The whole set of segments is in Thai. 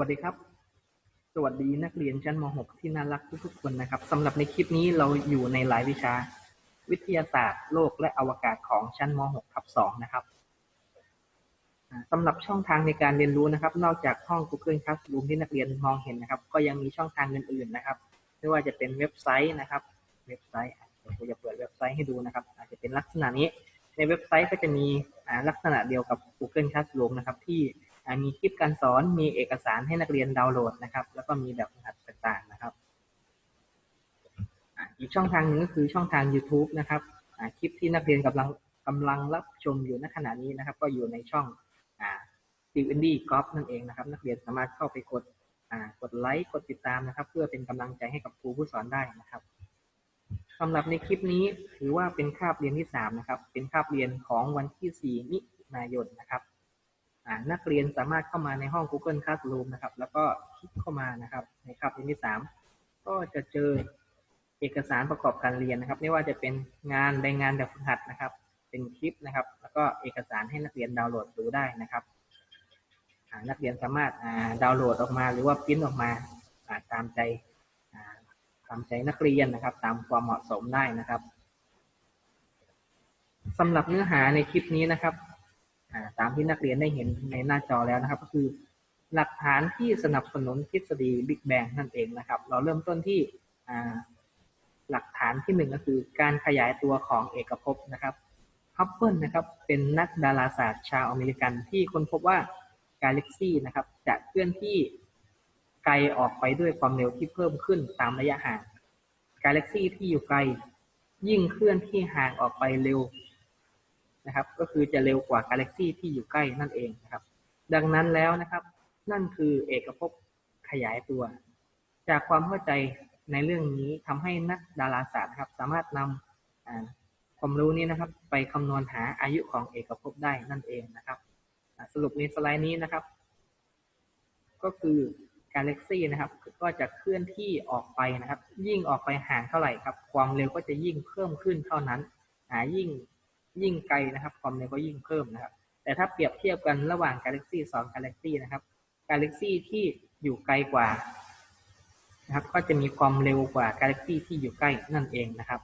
วัสดีครับ สวัสดีนักเรียนชั้นม .6 ที่น่ารักทุกๆคนนะครับสำหรับในคลิปนี้เราอยู่ในหลายวิชา วิทยาศาสตร์โลกและอวกาศของชั้นม .6 ทับ2นะครับอ่าสำหรับช่องทางในการเรียนรู้นะครับ นอกจากห้อง Google Classroom ที่นักเรียนมองเห็นนะครับ ก็ยังมีช่องทางอื่นๆนะครับ ไม่ว่าจะเป็นเว็บไซต์นะครับ เว็บไซต์เดี๋ยวผมจะเปิดเว็บไซต์ให้ดูนะครับ อาจจะเป็นลักษณะนี้ ในเว็บไซต์ก็จะมีลักษณะเดียวกับ Google Classroom นะครับที่ มีคลิปการสอนมีเอกสารให้นักเรียนดาวน์โหลดนะครับ แล้วก็มีแบบฝึกหัดต่างๆนะครับอีกช่องทางหนึ่งก็คือช่องทาง YouTube นะครับคลิปที่นักเรียนกำลังกำลังรับชมอยู่ณขณะนี้นะครับ ก็อยู่ในช่องอ่า s t e v e n d y g o f นั่นเองนะครับ นักเรียนสามารถเข้าไปกดกดไลค์กดติดตามนะครับ เพื่อเป็นกำลังใจให้กับครูผู้สอนได้นะครับสำหรับในคลิปนี้ถือว่าเป็นคาบเรียนที่สามนะครับเป็นคาบเรียนของวันที่ 4 มิถุนายนนะครับ นักเรียนสามารถเข้ามาในห้อง Google Classroom นะครับ แล้วก็คลิกเข้ามานะครับ ในคาบเรียนที่สามก็จะเจอเอกสารประกอบการเรียนนะครับ ไม่ว่าจะเป็นงานรายงานแบบฝึกหัดนะครับ เป็นคลิปนะครับ แล้วก็เอกสารให้นักเรียนดาวน์โหลดดูได้นะครับนักเรียนสามารถดาวน์โหลดออกมา หรือว่าพิมพ์ออกมาตามใจตามใจนักเรียนนะครับ ตามความเหมาะสมได้นะครับสำหรับเนื้อหาในคลิปนี้นะครับ ตามที่นักเรียนได้เห็นในหน้าจอแล้วนะครับ ก็คือหลักฐานที่สนับสนุนทฤษฎีบิ๊กแบงนั่นเองนะครับ เราเริ่มต้นที่หลักฐานที่หนึ่งก็คือการขยายตัวของเอกภพนะครับฮับเบิลนะครับเป็นนักดาราศาสตร์ชาวอเมริกันที่ค้นพบว่ากาแล็กซีนะครับจะเคลื่อนที่ไกลออกไปด้วยความเร็วที่เพิ่มขึ้นตามระยะห่างกาแล็กซีที่อยู่ไกล ยิ่งเคลื่อนที่ห่างออกไปเร็ว นะครับ ก็คือจะเร็วกว่ากาแล็กซี่ที่อยู่ใกล้นั่นเองนะครับ ดังนั้นแล้วนะครับ นั่นคือเอกภพขยายตัว จากความเข้าใจในเรื่องนี้ทำให้นักดาราศาสตร์ครับ สามารถนำอ่าความรู้นี้นะครับ ไปคำนวณหาอายุของเอกภพได้นั่นเองนะครับสรุปในสไลด์นี้นะครับ ก็คือกาแล็กซีนะครับ ก็จะเคลื่อนที่ออกไปนะครับ ยิ่งออกไปห่างเท่าไหร่ครับ ความเร็วก็จะยิ่งเพิ่มขึ้นเท่านั้น ยิ่ง ยิ่งไกลนะครับความเร็วก็ยิ่งเพิ่มนะครับ แต่ถ้าเปรียบเทียบกันระหว่างกาแล็กซี่สองกาแล็กซี่นะครับกาแล็กซี่ที่อยู่ไกลกว่านะครับ ก็จะมีความเร็วกว่ากาแล็กซี่ที่อยู่ใกล้นั่นเองนะครับ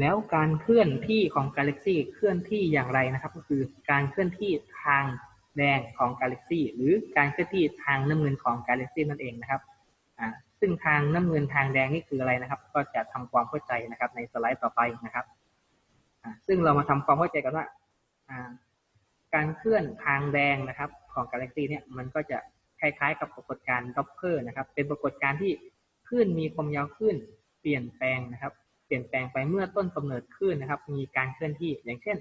แล้วการเคลื่อนที่ของกาแล็กซี่เคลื่อนที่อย่างไรนะครับ ก็คือการเคลื่อนที่ทางแดงของกาแล็กซี่หรือการเคลื่อนที่ทางน้ำเงินของกาแล็กซี่นั่นเองนะครับ ซึ่งทางน้ำเงินทางแดงนี่คืออะไรนะครับ ก็จะทำความเข้าใจนะครับ ในสไลด์ต่อไปนะครับซึ่งเรามาทำความเข้าใจกันว่าการเคลื่อนทางแดงนะครับ ของกาแล็กซีเนี่ยมันก็จะคล้ายๆ กับปรากฏการณ์ด็อปเพอร์นะครับ เป็นปรากฏการณ์ที่คลื่นมีความยาวคลื่นเปลี่ยนแปลงนะครับ เปลี่ยนแปลงไปเมื่อต้นกำเนิดคลื่นนะครับ มีการเคลื่อนที่อย่างเช่น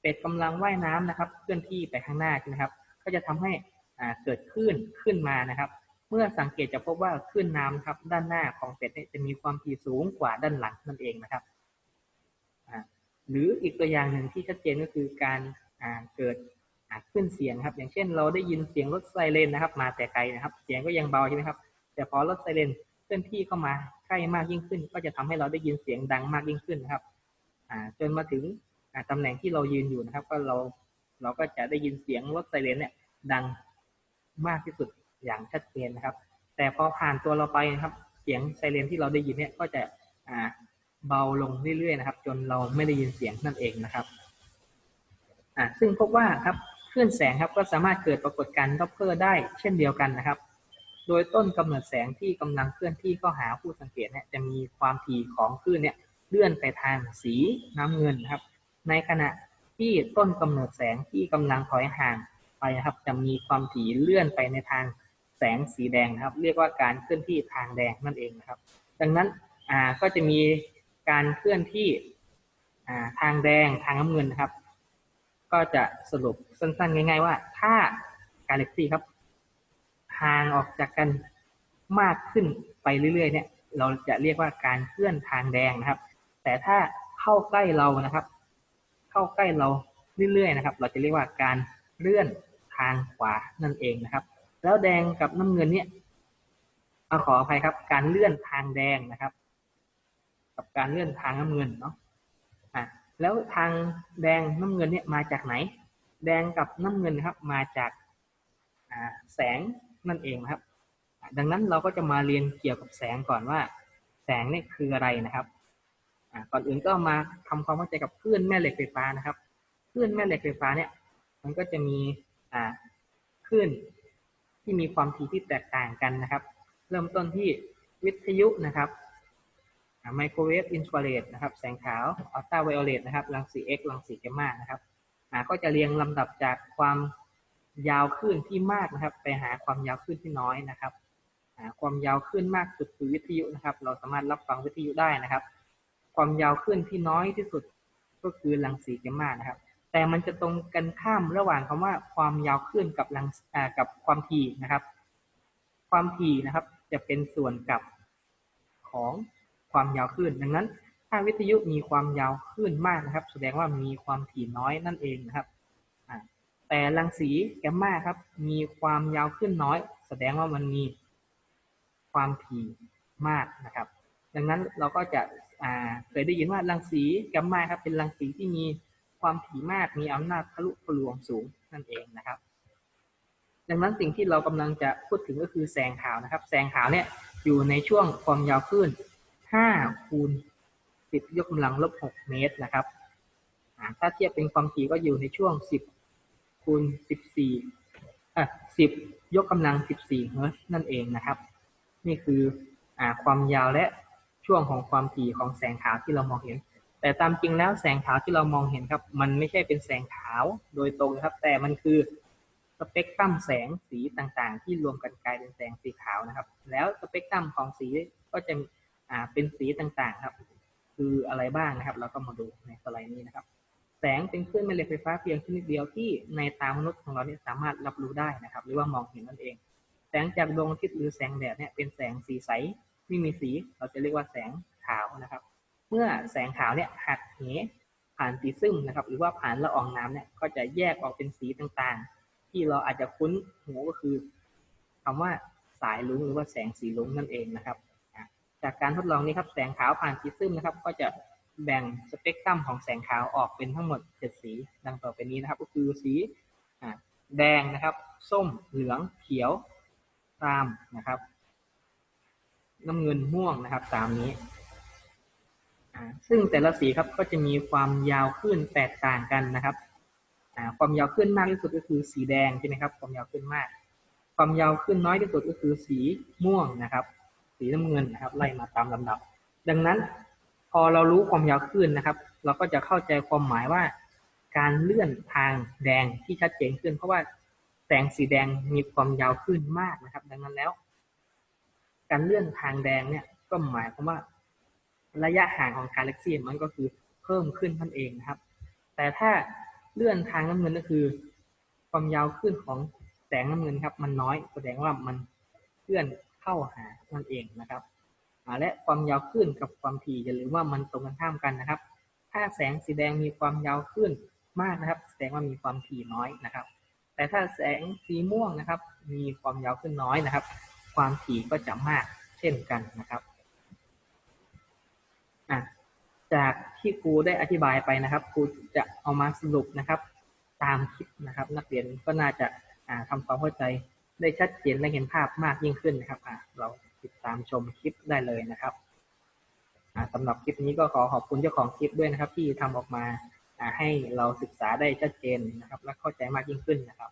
เป็ดกำลังว่ายน้ำนะครับ เคลื่อนที่ไปข้างหน้าใช่ไหมครับ ก็จะทำให้อาเกิดคลื่นขึ้นมานะครับ เมื่อสังเกตจะพบว่าคลื่นน้ำครับด้านหน้าของเป็ดเนี่ยจะมีความถี่สูงกว่าด้านหลังนั่นเองนะครับ หรืออีกตัวอย่างหนึ่งที่ชัดเจนก็คือการาเกิดขึ้นเสียงครับ อย่างเช่นเราได้ยินเสียงรถไซเรนนะครับ มาแต่ไกลนะครับ เสียงก็ยังเบาใช่ไหมครับ แต่พอรถไซเรนเคลื่อนที่เข้ามาใกล้มากยิ่งขึ้น ก็จะทำให้เราได้ยินเสียงดังมากยิ่งขึ้นนะครับจนมาถึงอ่าตำแหน่งที่เรายืนอยู่นะครับ ก็เราเราก็จะได้ยินเสียงรถไซเรนเนี่ยดังมากที่สุด อย่างชัดเจนนะครับ แต่พอผ่านตัวเราไปนะครับ เสียงไซเรนที่เราได้ยินเนี่ยก็จะเบาลงเรื่อยๆนะครับ จนเราไม่ได้ยินเสียงนั่นเองนะครับซึ่งพบว่าครับคลื่นแสงครับก็สามารถเกิดปรากฏการณ์ด็อปเปอร์ได้เช่นเดียวกันนะครับ โดยต้นกำเนิดแสงที่กำลังเคลื่อนที่เข้าหาผู้สังเกตเนี่ยจะมีความถี่ของคลื่นเนี่ยเลื่อนไปทางสีน้ำเงินนะครับ ในขณะที่ต้นกำเนิดแสงที่กำลังถอยห่างไปนะครับ จะมีความถี่เลื่อนไปในทาง แสงสีแดงนะครับ เรียกว่าการเคลื่อนที่ทางแดงนั่นเองนะครับ ดังนั้นอ่าก็จะมีการเคลื่อนที่อ่าทางแดงทางน้ำเงินนะครับ ก็จะสรุปสั้นๆ ง่าย ๆ ว่าถ้ากาแล็กซี่ครับห่างออกจากกันมากขึ้นไปเรื่อยๆ เนี่ย เราจะเรียกว่าการเคลื่อนทางแดงนะครับ แต่ถ้าเข้าใกล้เรานะครับ เข้าใกล้เราเรื่อยๆ นะครับ เราจะเรียกว่าการเลื่อนทางขวานั่นเองนะครับ แล้วแดงกับน้ำเงินเนี่ยเอาขออภัยครับ การเลื่อนทางแดงนะครับ กับการเลื่อนทางน้ำเงินเนาะอะแล้วทางแดงน้ำเงินเนี่ยมาจากไหน แดงกับน้ำเงินครับมาจากอ่าแสงนั่นเองนะครับ ดังนั้นเราก็จะมาเรียนเกี่ยวกับแสงก่อนว่า แสงนี่คืออะไรนะครับอ่าก่อนอื่นก็มาทำความเข้าใจกับคลื่นแม่เหล็กไฟฟ้านะครับคลื่นแม่เหล็กไฟฟ้าเนี่ย มันก็จะมีอ่าคลื่น ที่มีความถี่ที่แตกต่างกันนะครับ เริ่มต้นที่วิทยุนะครับไมโครเวฟอินฟราเรดนะครับ แสงขาวอัลตราไวโอเลตนะครับรังสี X รังสีแกมมานะครับอ่าก็จะเรียงลำดับจากความยาวคลื่นที่มากนะครับ ไปหาความยาวคลื่นที่น้อยนะครับอ่าความยาวคลื่นมากสุดคือวิทยุนะครับ เราสามารถรับฟังวิทยุได้นะครับ ความยาวคลื่นที่น้อยที่สุดก็คือรังสีแกมมานะครับ แต่มันจะตรงกันข้ามระหว่างคำว่าความยาวคลื่นกับรังกับความถี่นะครับ ความถี่นะครับจะเป็นส่วนกับของความยาวคลื่นดังนั้น ถ้าวิทยุมีความยาวคลื่นมากนะครับ แสดงว่ามีความถี่น้อยนั่นเองนะครับแต่รังสีแกมมาครับ มีความยาวคลื่นน้อย แสดงว่ามันมีความถี่มากนะครับ ดังนั้นเราก็จะเคยได้ยินว่ารังสีแกมมาครับเป็นรังสีที่มี ความถี่มากมีอำนาจทะลุทะลวงสูงนั่นเองนะครับ ดังนั้นสิ่งที่เรากำลังจะพูดถึงก็คือแสงขาวนะครับ แสงขาวเนี่ยอยู่ในช่วงความยาวคลื่น5คูณ10ยกกำลังลบ6เมตรนะครับถ้าเทียบเป็นความถี่ก็อยู่ในช่วง 10คูณ14อะ10 ยกกำลัง 14เฮิร์ตนั่นเองนะครับ นี่คืออ่าความยาวและช่วงของความถี่ของแสงขาวที่เรามองเห็น แต่ตามจริงแล้วแสงขาวที่เรามองเห็นครับ มันไม่ใช่เป็นแสงขาวโดยตรงครับ แต่มันคือสเปกตรัมแสงสีต่างๆ ที่รวมกันกลายเป็นแสงสีขาวนะครับ แล้วสเปกตรัมของสีก็จะอ่าเป็นสีต่างๆครับ คืออะไรบ้างนะครับ เราก็มาดูในสไลด์นี้นะครับ แสงเป็นคลื่นแม่เหล็กไฟฟ้าเพียงชนิดเดียวที่ในตามนุษย์ของเราเนี่ยสามารถรับรู้ได้นะครับ หรือว่ามองเห็นนั่นเอง แสงจากดวงอาทิตย์หรือแสงแดดเนี่ยเป็นแสงสีใสไม่มีสี เราจะเรียกว่าแสงขาวนะครับ เมื่อแสงขาวเนี่ยหักเหผ่านสีซึมนะครับ หรือว่าผ่านละอองน้ำเนี่ยก็จะแยกออกเป็นสีต่างๆ ที่เราอาจจะคุ้นหูก็คือคำว่าสายลุ้งหรือว่าแสงสีลุ้งนั่นเองนะครับ จากการทดลองนี้ครับแสงขาวผ่านสีซึมนะครับ ก็จะแบ่งสเปกตรัมของแสงขาวออกเป็นทั้งหมด 7 สีดังต่อไปนี้นะครับ ก็คือสีแดงนะครับ ส้มเหลืองเขียวตามนะครับ น้ำเงินม่วงนะครับตามนี้ ซึ่งแต่ละสีครับก็จะมีความยาวคลื่นแตกต่างกันนะครับความยาวคลื่นมากที่สุดก็คือสีแดงใช่ไหมครับ ความยาวคลื่นมาก ความยาวคลื่นน้อยที่สุดก็คือสีม่วงนะครับ สีน้ำเงินนะครับ ไล่มาตามลำดับ ดังนั้นพอเรารู้ความยาวคลื่นนะครับ เราก็จะเข้าใจความหมายว่า การเลื่อนทางแดงที่ชัดเจนขึ้น เพราะว่าแสงสีแดงมีความยาวคลื่นมากนะครับ ดังนั้นแล้ว การเลื่อนทางแดงเนี่ยก็หมายความว่า ระยะห่างของกาแล็กซีมันก็คือเพิ่มขึ้นนั่นเองนะครับ แต่ถ้าเลื่อนทางน้ำเงินก็คือ ความยาวคลื่นของแสงน้ำเงินครับ มันน้อยแสดงว่ามันเคลื่อนเข้าหานั่นเองนะครับและความยาวคลื่นกับความถี่อย่าลืมว่ามันตรงกันข้ามกันนะครับ ถ้าแสงสีแดงมีความยาวคลื่นมากนะครับ แสดงว่ามีความถี่น้อยนะครับ แต่ถ้าแสงสีม่วงนะครับ มีความยาวคลื่นน้อยนะครับ ความถี่ก็จะมากเช่นกันนะครับ อะจากที่ครูได้อธิบายไปนะครับครูจะเอามาสรุปนะครับ ตามคลิปนะครับ นักเรียนก็น่าจะทำความเข้าใจได้ชัดเจนและเห็นภาพมากยิ่งขึ้นนะครับเราติดตามชมคลิปได้เลยนะครับสำหรับคลิปนี้ก็ขอขอบคุณเจ้าของคลิปด้วยนะครับ ที่ทำออกมาให้เราศึกษาได้ชัดเจนนะครับ และเข้าใจมากยิ่งขึ้นนะครับ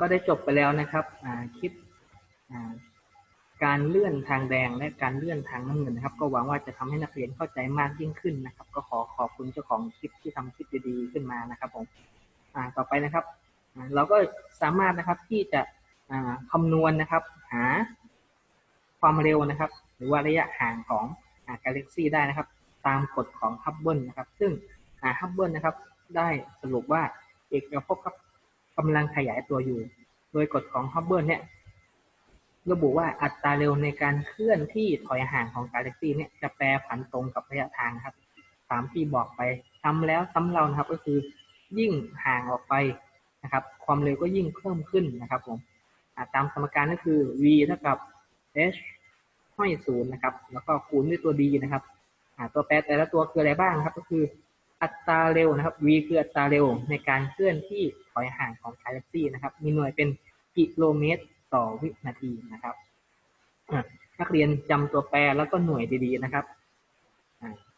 ก็ได้จบไปแล้วนะครับคลิปการเลื่อนทางแดงและการเลื่อนทางน้ำเงินนะครับ ก็หวังว่าจะทำให้นักเรียนเข้าใจมากยิ่งขึ้นนะครับ ก็ขอขอบคุณเจ้าของคลิปที่ทำคลิปดีๆขึ้นมานะครับผมต่อไปนะครับ เราก็สามารถนะครับที่จะอ่าคำนวณนะครับ หาความเร็วนะครับ หรือว่าระยะห่างของกาแล็กซี่ได้นะครับ ตามกฎของฮับเบิลนะครับ ซึ่งฮับเบิลนะครับ ได้สรุปว่าเอกภพครับ กำลังขยายตัวอยู่ โดยกฎของฮับเบิลเนี่ยระบุว่าอัตราเร็วในการเคลื่อนที่ถอยห่างของกาแล็กซีเนี่ยจะแปรผันตรงกับระยะทางครับตามที่บอกไปซ้ำแล้วซ้ำเล่านะครับ ก็คือยิ่งห่างออกไปนะครับ ความเร็วก็ยิ่งเพิ่มขึ้นนะครับผมตามสมการก็คือ v เท่ากับ h ห้อยศูนย์นะครับ แล้วก็คูณด้วยตัว d นะครับตัวแปรแต่ละตัวคืออะไรบ้างครับ ก็คือ อัตราเร็วนะครับ v คืออัตราเร็วในการเคลื่อนที่ถอยห่างของกาแล็กซี่นะครับ มีหน่วยเป็นกิโลเมตรต่อวินาทีนะครับนักเรียนจำตัวแปรแล้วก็หน่วยดีๆนะครับ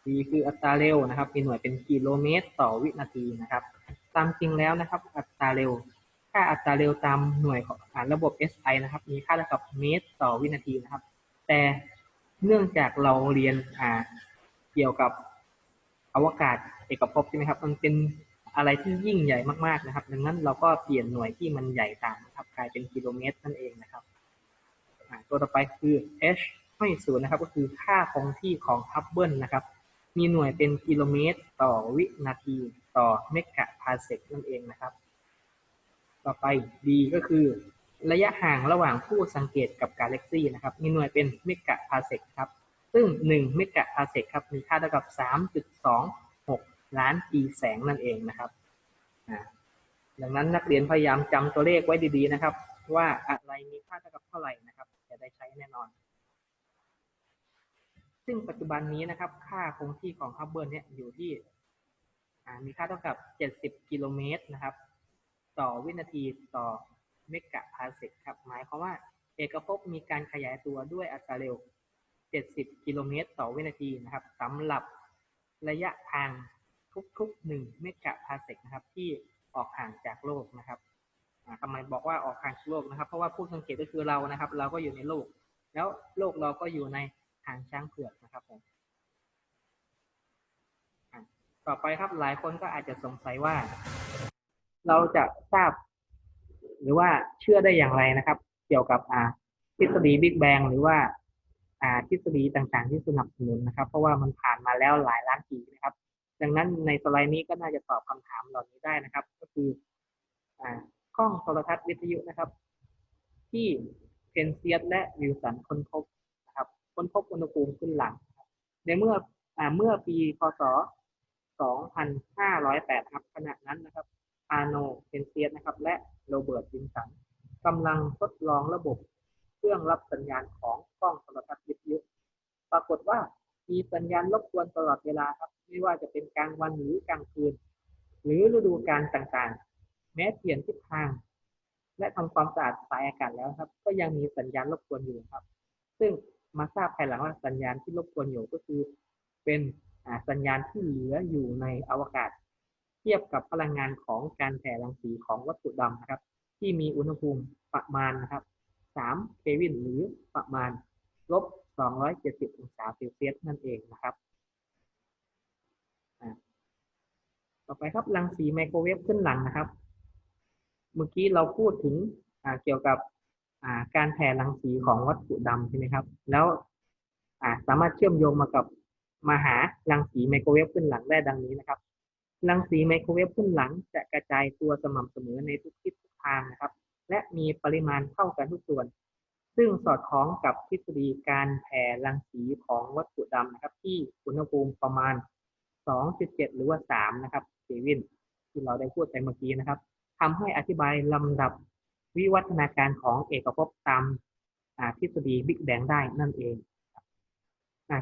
v คืออัตราเร็วนะครับ มีหน่วยเป็นกิโลเมตรต่อวินาทีนะครับ ตามจริงแล้วนะครับ อัตราเร็ว ค่าอัตราเร็วตามหน่วยของระบบ SI นะครับ มีค่าเท่ากับเมตรต่อวินาทีนะครับ แต่เนื่องจากเราเรียนเกี่ยวกับ อวกาศเอกภพใช่ไหมครับ มันเป็นอะไรที่ยิ่งใหญ่มากๆนะครับ ดังนั้นเราก็เปลี่ยนหน่วยที่มันใหญ่ตามนะครับกลายเป็นกิโลเมตรนั่นเองนะครับตัวต่อไปคือ h ไม่ศูนย์นะครับ ก็คือค่าคงที่ของฮับเบิลนะครับ มีหน่วยเป็นกิโลเมตร ต่อวินาทีต่อเมกะพาเซกนั่นเองนะครับ ต่อไป d ก็คือระยะห่างระหว่างผู้สังเกตกับกาแล็กซี่นะครับ มีหน่วยเป็นเมกะพาเซกครับ ซึ่ง 1 เมกะพาเซกครับ มีค่าเท่ากับ 3.26 ล้านปีแสงนั่นเองนะครับ ดังนั้นนักเรียนพยายามจำตัวเลขไว้ดีๆนะครับ ว่าอะไรมีค่าเท่ากับเท่าไหร่นะครับ จะได้ใช้แน่นอน ซึ่งปัจจุบันนี้นะครับ ค่าคงที่ของฮับเบิลเนี่ยอยู่ที่มีค่าเท่ากับ 70 กิโลเมตรนะครับ ต่อวินาทีต่อเมกะพาเซกครับ หมายความว่าเอกภพมีการขยายตัวด้วยอัตราเร็ว 70 กิโลเมตรต่อวินาทีนะครับสำหรับระยะทางทุกๆ1เมกะพาเซกนะครับที่ออกห่างจากโลกนะครับทำไมบอกว่าออกห่างจากโลกนะครับ เพราะว่าผู้สังเกตก็คือเรานะครับ เราก็อยู่ในโลก แล้วโลกเราก็อยู่ในหางช้างเผือกนะครับผมต่อไปครับหลายคนก็อาจจะสงสัยว่า เราจะทราบ หรือว่าเชื่อได้อย่างไรนะครับ เกี่ยวกับอ่าทฤษฎีบิ๊กแบงหรือว่าอ่า ทฤษฎีต่างๆ ที่สนับสนุนนะครับ เพราะว่ามันผ่านมาแล้วหลายล้านปีนะครับ ดังนั้นในสไลด์นี้ก็น่าจะตอบคำถามเหล่านี้ได้นะครับ ก็คือกล้องโทรทัศน์วิทยุนะครับ ที่เพนเซียสและวิลสันค้นพบนะครับค้นพบอุณหภูมิขึ้นหลัง ในเมื่ออเมื่อปีพศ 2508 ครับขณะนั้นนะครับอาโนเพนเซียสนะครับ และโรเบิร์ตวินสันกำลังทดลองระบบ รื่องรับสัญญาณของกล้องโทรทัศน์วิทยุ ปรากฏว่ามีสัญญาณรบกวนตลอดเวลาครับ ไม่ว่าจะเป็นกลางวันหรือกลางคืน หรือฤดูกาลต่างๆ แม้เปลี่ยนทิศทาง และทำความสะอาดสายอากาศแล้วครับ ก็ยังมีสัญญาณรบกวนอยู่ครับ ซึ่งมาทราบภายหลังว่าสัญญาณที่รบกวนอยู่ก็คือ เป็นสัญญาณที่เหลืออยู่ในอวกาศ เทียบกับพลังงานของการแผ่รังสีของวัตถุดำนะครับ ที่มีอุณหภูมิประมาณนะครับ 3 เควินหรือประมาณลบ 270 องศาเซลเซียสนั่นเองนะครับ ต่อไปครับรังสีไมโครเวฟขึ้นหลังนะครับ เมื่อกี้เราพูดถึงเกี่ยวกับการแผ่รังสีของวัตถุดำใช่ไหมครับ แล้วสามารถเชื่อมโยงมากับมาหารังสีไมโครเวฟขึ้นหลังได้ดังนี้นะครับรังสีไมโครเวฟขึ้นหลังจะกระจายตัวสม่ำเสมอในทุกทิศทุกทางนะครับ และมีปริมาณเท่ากันทุกส่วน ซึ่งสอดคล้องกับทฤษฎีการแผ่รังสีของวัตถุดำนะครับ ที่อุณหภูมิประมาณ 2.7 หรือว่า 3 นะครับเควินที่เราได้พูดไปเมื่อกี้นะครับทำให้อธิบายลำดับวิวัฒนาการของเอกภพตามทฤษฎีบิ๊กแบงได้นั่นเอง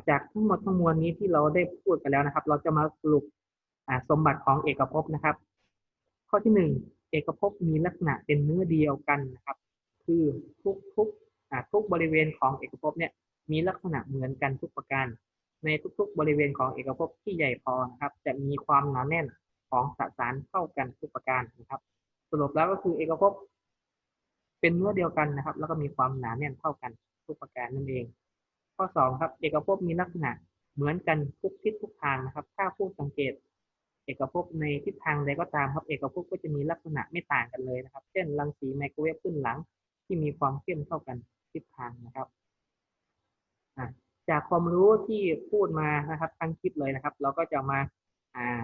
จากทั้งหมดทั้งมวลนี้ที่เราได้พูดไปแล้วนะครับ เราจะมาสรุปสมบัติของเอกภพนะครับ ข้อที่หนึ่ง เอกภพมีลักษณะเป็นเนื้อเดียวกันนะครับ คือทุกทุกทุกบริเวณของเอกภพเนี่ยมีลักษณะเหมือนกันทุกประการ ในทุกๆ บริเวณของเอกภพที่ใหญ่พอนะครับ จะมีความหนาแน่นของสสารเท่ากันทุกประการนะครับ สรุปแล้วก็คือเอกภพเป็นเนื้อเดียวกันนะครับ แล้วก็มีความหนาแน่นเท่ากันทุกประการนั่นเอง ข้อสองครับเอกภพมีลักษณะเหมือนกันทุกทิศทุกทางนะครับ ถ้าผู้สังเกต เอกภพในทิศทางใดก็ตามครับ เอกภพก็จะมีลักษณะไม่ต่างกันเลยนะครับ เช่นรังสีไมโครเวฟขึ้นหลังที่มีความเข้มเท่ากันทิศทางนะครับจากความรู้ที่พูดมานะครับทั้งคลิปเลยนะครับ เราก็จะมาอ่า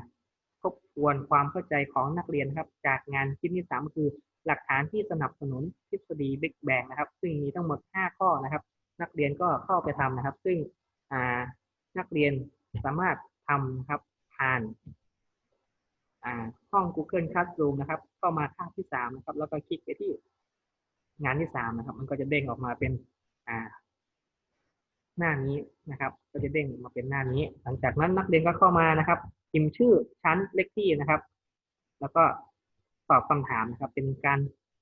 ทบทวนความเข้าใจของนักเรียนครับ จากงานคลิปที่สามก็คือหลักฐานที่สนับสนุนทฤษฎี Big Bang นะครับ ซึ่งมีทั้งหมด 5 ข้อนะครับ นักเรียนก็เข้าไปทำนะครับ ซึ่งนักเรียนสามารถทำนะครับผ่าน อ่าห้อง Google Classroom นะครับ เข้ามาคาบที่สามนะครับ แล้วก็คลิกไปที่งานที่สามนะครับ มันก็จะเด้งออกมาเป็นหน้านี้นะครับ ก็จะเด้งมาเป็นหน้านี้ หลังจากนั้นนักเรียนก็เข้ามานะครับพิมพ์ชื่อชั้นเลขที่นะครับ แล้วก็ตอบคำถามนะครับ เป็นการ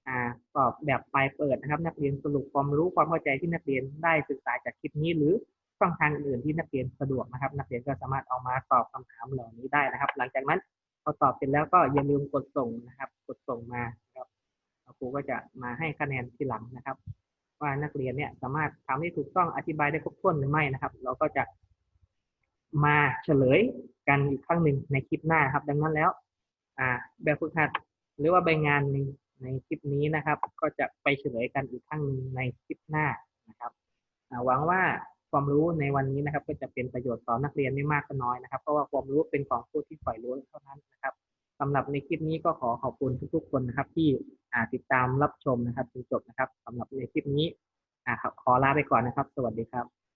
อตอบแบบปลายเปิดนะครับ นักเรียนสรุปความรู้ความเข้าใจที่นักเรียนได้ศึกษาจากคลิปนี้ หรือช่องทางอื่นที่นักเรียนสะดวกนะครับ นักเรียนก็สามารถเอามาตอบคำถามเหล่านี้ได้นะครับ หลังจากนั้น อตอบเสร็จแล้วก็อย่าลืมกดส่งนะครับ กดส่งมาครับครูก็จะมาให้คะแนนทีหลังนะครับ ว่านักเรียนเนี่ยสามารถทำได้ถูกต้องอธิบายได้ครบถ้วนหรือไม่นะครับ เราก็จะมาเฉลยกันอีกครั้งหนึ่งในคลิปหน้าครับ ดังนั้นแล้ว อ่า แบบฝึกหัดหรือว่าใบงานในในคลิปนี้นะครับ ก็จะไปเฉลยกันอีกครั้งหนึ่งในคลิปหน้านะครับหวังว่า ความรู้ในวันนี้นะครับ ก็จะเป็นประโยชน์ต่อนักเรียนไม่มากก็น้อยนะครับ เพราะว่าความรู้เป็นของผู้ที่ฝ่ายรู้เท่านั้นนะครับสำหรับในคลิปนี้ก็ขอขอบคุณทุกๆ คนนะครับ ที่ติดตามรับชมนะครับจนจบนะครับสำหรับในคลิปนี้ขอลาไปก่อนนะครับ สวัสดีครับ